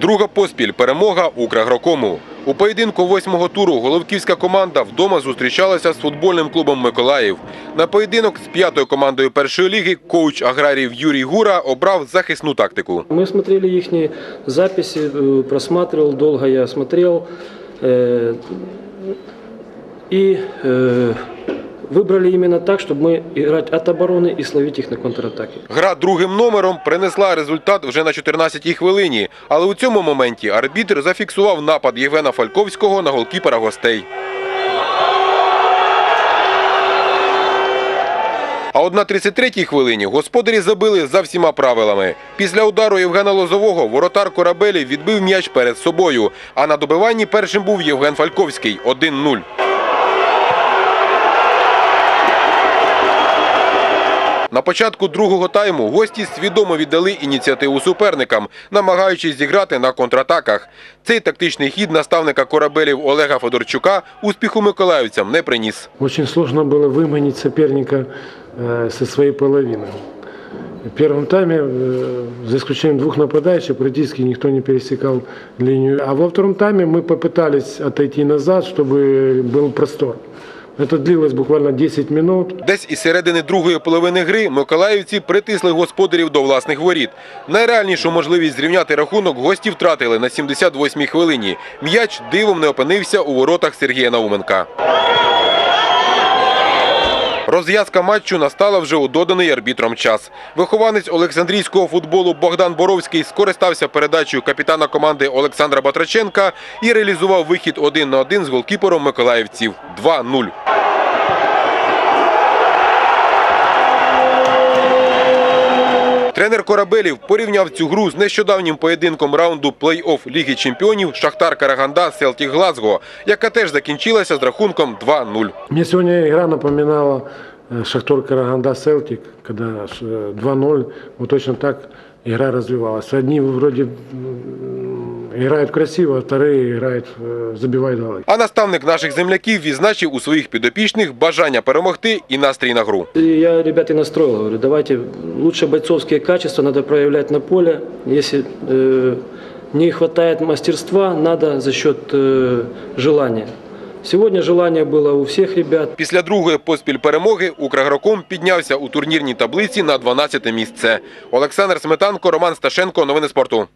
Друга поспіль перемога Украгрокому. У поєдинку восьмого туру головківська команда вдома зустрічалася з футбольним клубом Миколаїв. На поєдинок з п'ятою командою першої ліги коуч аграріїв Юрій Гура обрав захисну тактику. Мы смотрели их записи, э, просматривал, долго я смотрел. э, И э, выбрали именно так, чтобы мы играть от обороны и словить их на контратаке. Гра другим номером принесла результат вже на 14-й хвилині, але у цьому моменті арбітр зафіксував напад Євгена Фальковського на голкіпера гостей. А от на 33-й хвилині господарі забили за всіма правилами. Після удару Євгена Лозового воротар корабелі відбив м'яч перед собою. А на добиванні першим був Євген Фальковський 1-0. На початку другого тайму гості свідомо віддали ініціативу суперникам, намагаючись зіграти на контратаках. Цей тактичний хід наставника корабелів Олега Федорчука успіху миколаївцям не приніс. Очень сложно было выманить соперника э, со своей половины. В первом тайме, э, за исключением двух нападающих, практически никто не пересекал линию. А во втором тайме мы попытались отойти назад, чтобы был простор. Это длилось буквально 10 минут. Десь із середини другої половини гри миколаївці притисли господарів до власних воріт. Найреальнішу можливість зрівняти рахунок гості втратили на 78-й хвилині. М'яч дивом не опинився у воротах Сергія Науменка. Розв'язка матчу настала вже у доданий арбітром час. Вихованець Олександрійського футболу Богдан Боровський скористався передачею капітана команди Олександра Батраченка і реалізував вихід один на один з голкіпером миколаївців 2-0. Тренер корабелів порівняв цю гру з нещодавнім поєдинком раунду плей-офф Ліги Чемпіонів Шахтар Караганда Селтік Глазго, яка теж закінчилася з рахунком 2-0. Мені сьогодні игра напоминала Шахтар Шахтор Караганда Селтік, э, 2-0. Вот точно так игра розвивалася. Одні вроде м, играют красиво, а вторые играют, э, забивают голы. А наставник наших земляків відзначив у своїх підопічних бажання перемогти і настрій на гру. И я ребят и настроил, говорю, давайте лучше бойцовские качества надо проявлять на поле. Если э, не хватает мастерства, надо за счет э, желания. Сегодня желание было у всех ребят. Після другої поспіль перемоги Украгроком піднявся у турнірній таблиці на 12 місце. Олександр Сметанко, Роман Сташенко. Новини спорту.